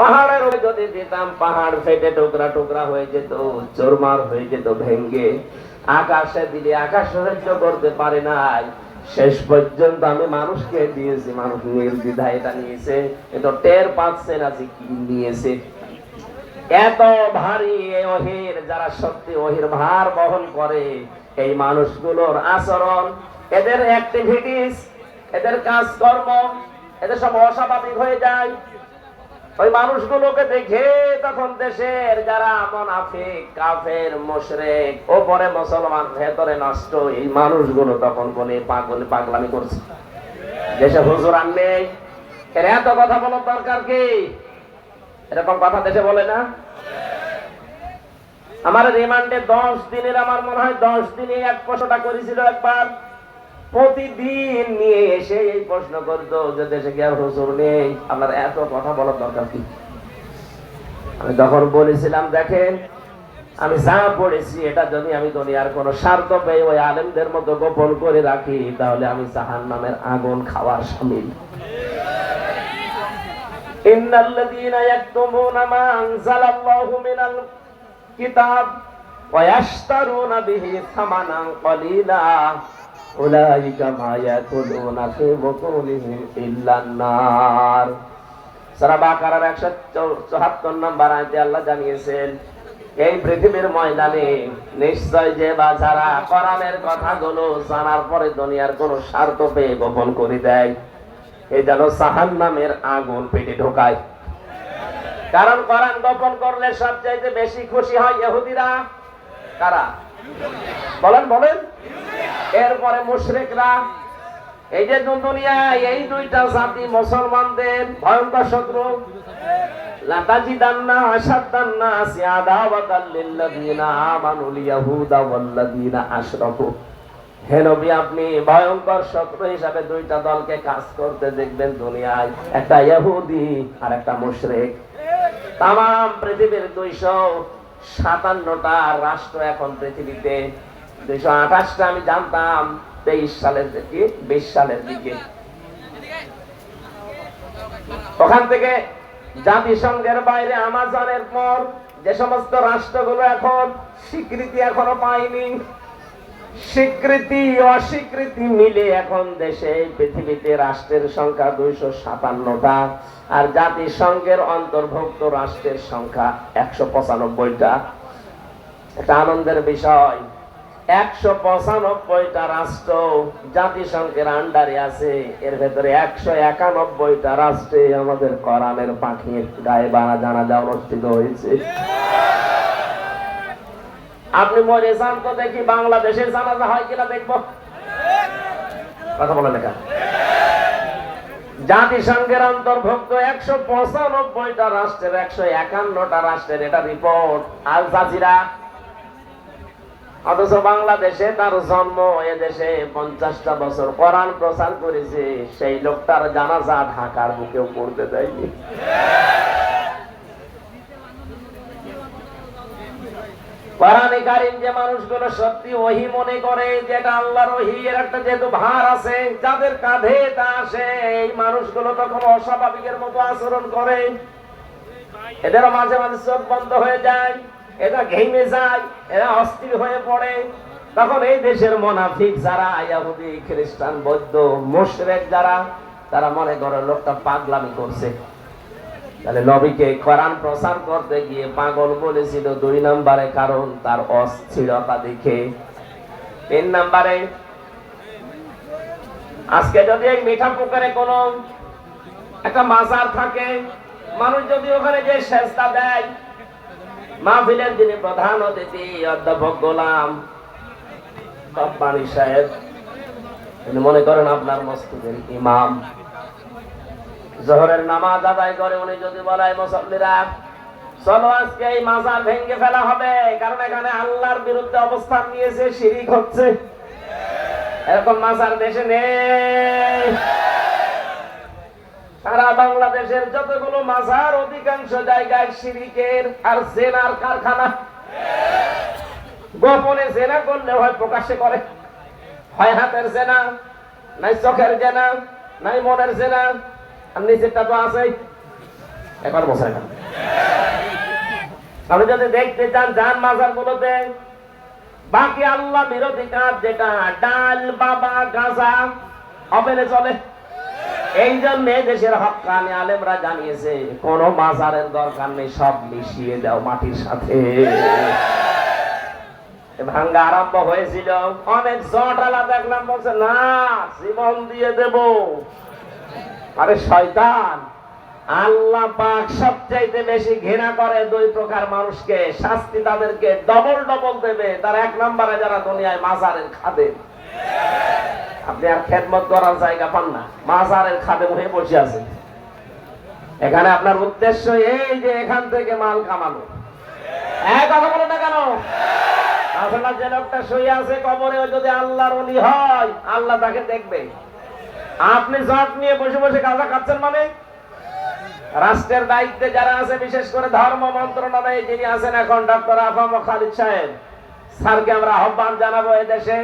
পাহাড়ের যদি দিতাম পাহাড় ফেটে টুকরা টুকরা হয়ে যেত, চোরমার হয়ে যেত, ভেঙ্গে। আকাশে দিলে আকাশ সহ্য করতে পারে নাই। শেষ পর্যন্ত আমি মানুষকে দিয়েছি, মানুষ নির্দ্বিধা এটা নিয়েছে। এটা টের পাচ্ছে না যে কি নিয়েছে। এত ভারী অহির, যারা সত্যি অহির ভার বহন করে, এই মানুষগুলোর আচরণ, এদের অ্যাক্টিভিটিস এদের কাজকর্ম, এদের সব অস্বাভাবিক হয়ে যায়। ওই মানুষগুলোকে দেখে তখন দেশের যারা মোনাফিক, কাফের, মুশরিক, ওপরে মুসলমান, ভেতরে নষ্ট, এই মানুষগুলো তখন বলে পাগল, পাগলামি করছে। দেশে হুজুর আর নেই। এর এত কথা বলার দরকার কি? এরকম কথা দেশে বলে না? আমার রিমান্ডে দশ দিনের, আমার মনে হয় দশ দিনে এক প্রশ্নটা করেছিল একবার। প্রতিদিন নিয়ে এসে এই প্রশ্ন করতো যে দেশে কি আর হুজুর নেই? আপনার এত কথা বলার দরকার কি? আমি তখন বলেছিলাম, দেখেন, আমি যা পড়েছি, এটা যদি আমি দুনিয়ার কোনো স্বার্থ পেয়ে ওই আলেমদের মতো গোপন করে রাখি, তাহলে আমি জাহান নামের আগুন খাওয়ার সামিল। ইন্নাল্লাযীনা ইয়াকতুমুনা মা আনজালাল্লাহু মিনাল কিতাব ওয়া বিহি সামানান কলিলা নম্বর আল্লাহ জানিয়েছেন, এই পৃথিবীর ময়দানে নিশ্চয় যে বা যারা কোরআনের কথাগুলো জানার পরে দুনিয়ার কোন স্বার্থ পেয়ে গোপন করে দেয় এই যেন সাহান নামের আগুন পেটে ঢোকায়। কারণ করান গোপন করলে সবচাইতে বেশি খুশি হয় ইহুদিরা। কারা? বলেন বলেন। এরপরে মুশরিকরা, এই যে দুনিয়ায় এই দুইটা জাতি মুসলমানদের ভয়ঙ্কর শত্রু। আশাদ্দান্না সিয়াদাওয়াতাল লিল্লাযিনা আমানুল ইয়াহুদা ওয়াল্লাযিনা আশরাকু। হে নবী, আপনি ভয়ঙ্কর শত্রু হিসাবে দুইটা দলকে কাজ করতে দেখবেন দুনিয়ায়। একটা ইহুদি আর একটা মুশরিক। তাম পৃথিবীর দুইশো সাতান্নটা রাষ্ট্র এখন পৃথিবীতে। দুইশো আঠাশটা আমি জানতাম, তেইশ সালের দিকে, বিশ সালের দিকে। ওখান থেকে জাতিসংঘের বাইরে আমাজনের পর যে সমস্ত রাষ্ট্রগুলো এখন স্বীকৃতি এখনও পায়নি স্বীকৃতি অস্বীকৃতি মিলে এখন দেশে, পৃথিবীতে রাষ্ট্রের সংখ্যা দুইশো সাতান্নটা আর জাতিসংঘের অন্তর্ভুক্ত রাষ্ট্রের সংখ্যা একশো পঁচানব্বইটা। একটা আনন্দের বিষয়, একশো পঁচানব্বইটা রাষ্ট্র জাতিসংঘের আন্ডারে আছে, এর ভেতরে একশো একানব্বইটা রাষ্ট্রে আমাদের কোরআনের পাখির গায়ে বানা জানাজা অনুষ্ঠিত হয়েছে। আপনি মরে যান তো দেখি বাংলাদেশের জানাজা হয় কিনা দেখব? কথা বলেন একা। জাতিসংঘের অন্তর্ভুক্ত একশো পঁচানব্বইটা রাষ্ট্রের, একশো একান্নটা রাষ্ট্রের এটা রিপোর্ট আল জাজিরা। অথচ বাংলাদেশে তার জন্ম এ দেশে পঞ্চাশটা বছর। কোরআন প্রচার করেছে, সেই লোকটার জানাজা ঢাকার বুকেও পড়তে দেয়নি। কোরআনে কারিম যে মানুষগুলো সত্যি ওহি মনে করে, যেটা আল্লাহর ওহি এর একটা যেহেতু ভার আছে, যাদের কাঁধে তা আসে, এই মানুষগুলো তখন অস্বাভাবিকের মতো আচরণ করে। মাঝে মাঝে চোখ বন্ধ হয়ে যায়, এরা ঘেমে যায়, এরা অস্থির হয়ে পড়ে। তখন এই দেশের মোনাফিক যারা, ইয়াহুদি, খ্রিস্টান, বৌদ্ধ, মুশরেক যারা, তারা মনে করে লোকটা পাগলামি করছে। তাহলে নবীকে কোরআন প্রচার করতে গিয়ে পাগল বলেছিল দুই নম্বরে কারণ তার অস্থিরতা দেখে। তিন নম্বরে, আজকে যদি এই মিঠা পুকুরে কোন একটা মাজার থাকে, মানুষ যদি ওখানে যে সেজদা দেয়, মাহফিলের যিনি প্রধান অতিথি, অধ্যাপক গোলাম সাহেব মনে করেন আপনার মসজিদের ইমাম। জোহরের নামাজ আদায় করে উনি যদি বলায় মুসল্লিরা, চলো আজকে এই মাজার ভেঙে ফেলা হবে, কারণ এখানে আল্লাহর বিরুদ্ধে অবস্থান নিয়েছে, শিরিক হচ্ছে। এরকম মাজার দেশে নেই। সারা বাংলাদেশের যতগুলো মাজার, অধিকাংশ জায়গায় শিরিকের আর জেনার কারখানা। গোপনে জেনা করলে হয় প্রকাশ্যে করে। হয় হাতের জেনা, নাই চোখের জেনা, নাই মনের জেনা। আর নিচেরটা তো আছেই এখন বসে না। আপনি যদি দেখতে চান যান মাজার গুলোতে বাকি আল্লাহ বিরোধী কাজ যেটা, ডাল, বাবা, গাঁজা চলে। এই জন্য দেশের আলেমরা জানিয়েছে, কোন মাজারের দরকার নেই, সব মিশিয়ে দাও মাটির সাথে। ভাঙ্গা আরম্ভ হয়েছিল। অনেক জটালা দেখলাম বলছে, না, জীবন দিয়ে দেব। আরে শয়তান, আল্লাহ পাক সবচাইতে বেশি ঘৃণা করে দুই প্রকার মানুষকে। শাস্তি তাদেরকে ডবল ডবল দেবে। তার এক নম্বরে যারা দুনিয়ায় মাজারের খাদেম। আপনি আর খেদমত করার জায়গা পান না। মাজারের খাদেম হয়ে বসে আছেন। এখানে আপনার উদ্দেশ্য এই যে এখান থেকে মাল কামানো। এক কথা বলো না কেন? আসলে যে লোকটা শুয়ে আছে কবরে যদি আল্লাহর অলি হয়, আল্লাহ তাকে দেখবে। আপনি জট নিয়ে বসে বসে গাঁজা খাচ্ছেন মানে? রাষ্ট্রের দায়িত্বে যারা আছে, বিশেষ করে ধর্ম মন্ত্রণালয়ে যিনি আছেন এখন, ডক্টর আফাম খালিদ সাহেব, স্যারকে আমরা আহ্বান জানাব, এদেশে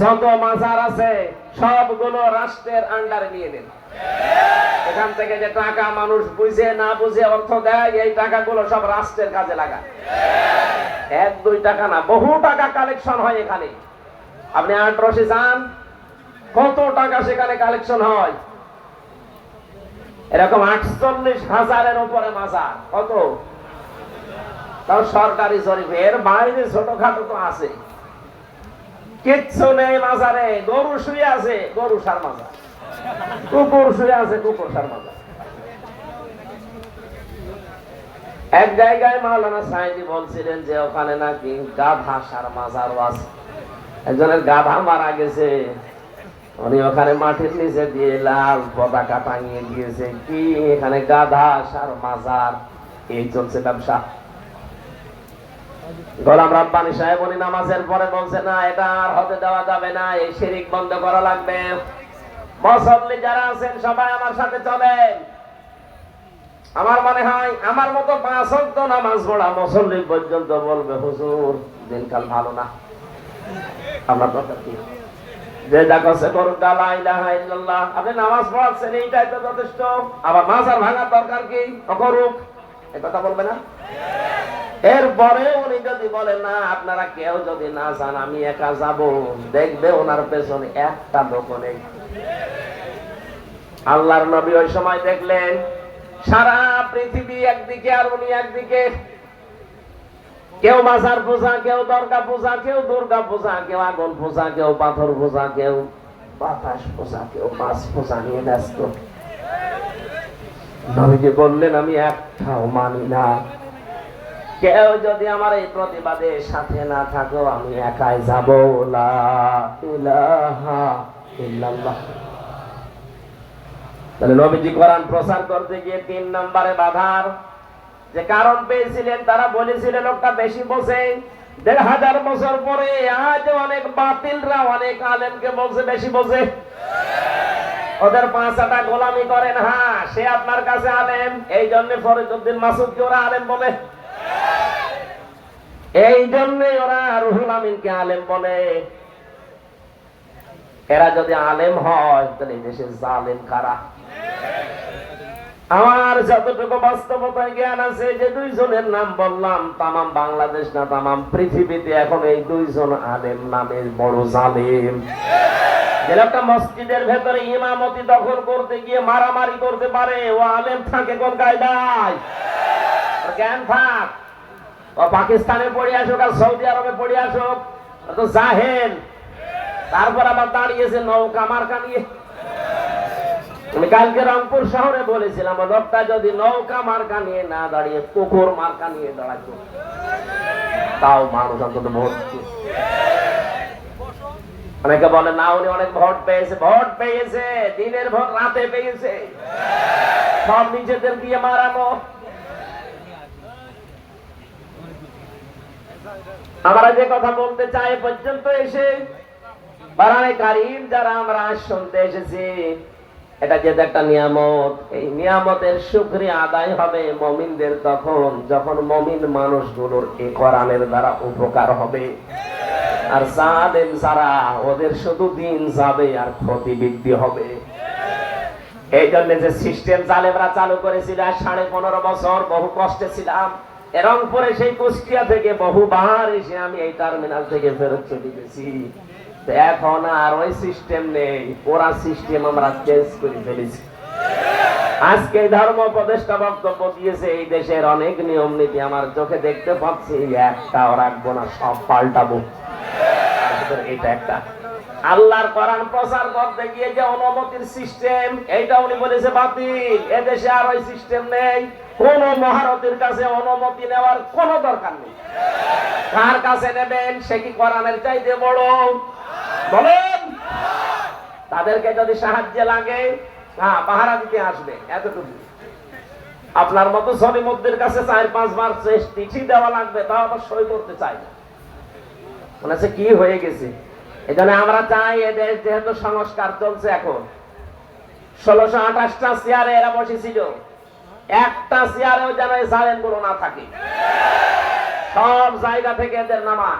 যত মাজার আছে, সবগুলো রাষ্ট্রের আন্ডারে নিয়ে নিন। এখান থেকে যে টাকা মানুষ বুঝে না বুঝে অর্থ দেয়, এই টাকাগুলো সব রাষ্ট্রের কাজে লাগায়। এক, দুই টাকা না, বহু টাকা কালেকশন হয় এখানে। আপনি আটরসে যান কত টাকা সেখানে কালেকশন হয়? এরকম আটচল্লিশ হাজারের উপরে মাজার কত? তাও সরকারি জরিপ এর বাইরে ছোটখাটো তো আছে। কিচ্ছু নেই মাজারে গরু শুয়ে আছে, গরু সার মাজার কুকুর শুয়ে আছে, কুকুর সার মাজার এক জায়গায় মাওলানা বলছিলেন যে ওখানে নাকি গাধা সার মাজারও আছে। একজনের গাধা মারা গেছে। উনি ওখানে মাটির নিচে দিয়ে লাল পতাকা টাঙিয়ে দিয়েছে। কি? এখানে গাধা সার মাজার এই চলছে ব্যবসা। গোলাম রাব্বানি সাহেব উনি নামাজের পরে বলছে, না, এটা আর হতে দেওয়া যাবে না, এই শিরিক বন্ধ করা লাগবে। মুসল্লি যারা আছেন, সবাই আমার সাথে চলেন। আমার মনে হয়, আমার মতো পাঁচ নামাজ পড়া মুসল্লি পর্যন্ত বলবে, হুজুর, দিনকাল ভালো না। আপনার কথা কি যে ইল্লাল্লাহ। আপনি নামাজ এইটাই তো যথেষ্ট। আবার মাজার ভাঙার দরকার কি? ও করুক এ কথা বলবে না? এরপরে উনি যদি বলেন না, আপনারা কেউ যদি না যান, আমি একা যাব। দেখবে ওনার পেছনে একটা লোক নেই। আল্লাহর নবী ওই সময় দেখলেন, সারা পৃথিবী একদিকে আর উনি একদিকে। কেউ মাজার পূজা, কেউ দর্গা পূজা, কেউ দুর্গা পূজা, কেউ আগুন পূজা, কেউ পাথর পূজা, কেউ বাতাস পূজা, কেউ মাছ পূজা নিয়ে ব্যস্ত। নবীজি বললেন, আমি একটাও মানি না। কেউ যদি আমার এই প্রতিবাদে সাথে না থাকো, আমি একাই যাব। তাহলে নবীজি কোরআন প্রচার করতে গিয়ে তিন নম্বরে বাধার যে কারণ পেয়েছিলেন, তারা বলেছিলেন লোকটা বেশি বসে। দেড় হাজার বছর পরে আজ অনেক বাতিলরা, অনেক আলেমকে বলছে, বেশি বসে। ওদের পাঁচটা গোলামি করেন হ্যাঁ সে আপনার কাছে আলেম। এই জন্য ফরিদুদ্দিন মাসুদকে ওরা আলেম বলে। এই জন্যে ওরা রুহুল আমিনকে আলেম বলে। এরা যদি আলেম হয়, তাহলে দেশে জালেম কারা? আমার যতটুকু বাস্তবতায় জ্ঞান আছে যে দুইজনের নাম বললাম, তামাম বাংলাদেশ না, তামাম পৃথিবীতে এখন এই দুইজন আলেম নামের বড় জালেম। মসজিদের ভেতরে ইমামতি দখল করতে গিয়ে মারামারি করতে পারে, ও আলেম থাকে কোন কায়দায়? জ্ঞান থাক। ও পাকিস্তানে পড়ে আসুক আর সৌদি আরবে পড়ে আসুক তো জাহেল। তারপর আবার দাঁড়িয়েছে নৌকা মার্কা নিয়ে। আমি কালকে রংপুর শহরে বলেছিলাম লোকটা যদি নৌকা মার্কা নিয়ে না দাঁড়িয়ে কুকুর মার্কা নিয়ে দাঁড়াতো, তাও মানুষ অন্তত ভোট অনেকে বলে, না, উনি অনেক ভোট পেয়েছে ভোট পেয়েছে, দিনের ভোট রাতে পেয়েছে। সব নিজেদের দিয়ে মারানো। আমরা যে কথা বলতে চাই পর্যন্ত এসে বারানে কারিম যারা আমরা শুনতে এসেছি এটা যেহেতু একটা নিয়ামত, এই নিয়ামতের শুক্রিয়া আদায় হবে মমিনদের তখন, যখন মমিন মানুষগুলোর এই কোরআনের দ্বারা উপকার হবে। আর জালেম যারা, ওদের শুধু দিন যাবে আর ক্ষতি বৃদ্ধি হবে। এই জন্য যে সিস্টেম জালেমরা চালু করেছিল সাড়ে পনেরো বছর বহু কষ্টে ছিলাম। এরম পরে সেই কুষ্টিয়া থেকে বহুবার এসে আমি এই টার্মিনাল থেকে ফেরত চলে গেছি। এখন আর ওই সিস্টেম নেই, পুরা সিস্টেম আমরা চেঞ্জ করে ফেলেছি। আজকে ধর্ম উপদেষ্টা বক্তব্য দিয়েছে, এই দেশের অনেক নিয়ম নীতি আমার চোখে দেখতে পাচ্ছি একটাও রাখব না, সব পাল্টাবো। এটা একটা। আল্লাহর কোরআন প্রচার করতে গিয়ে যে অনুমতির সিস্টেম, এইটা উনি বলেছে বাতিল। এদেশে আর ওই সিস্টেম নেই। কোন মহারথীর কাছে অনুমতি নেওয়ার কোন দরকার নেই। কার কাছে নেবেন, সে কি কোরআনের চাইতে বড়? বলেন। তাদেরকে যদি সাহায্যে লাগে হ্যাঁ পাহারা দিতে আসবে, এতটুকু। আপনার মতো সলিমুদ্দের কাছে চার পাঁচবার চিঠি দেওয়া লাগবে তাও আবার সই করতে চাই না। কি হয়ে গেছে? এই জন্য আমরা চাই এদের যেহেতু সংস্কার চলছে এখন। ষোলোশো আঠাশটা চেয়ারে এরা বসেছিল। একটা চেয়ারেও যেন এই সাইলেন্টগুলো না থাকে। সব জায়গা থেকে এদের নামান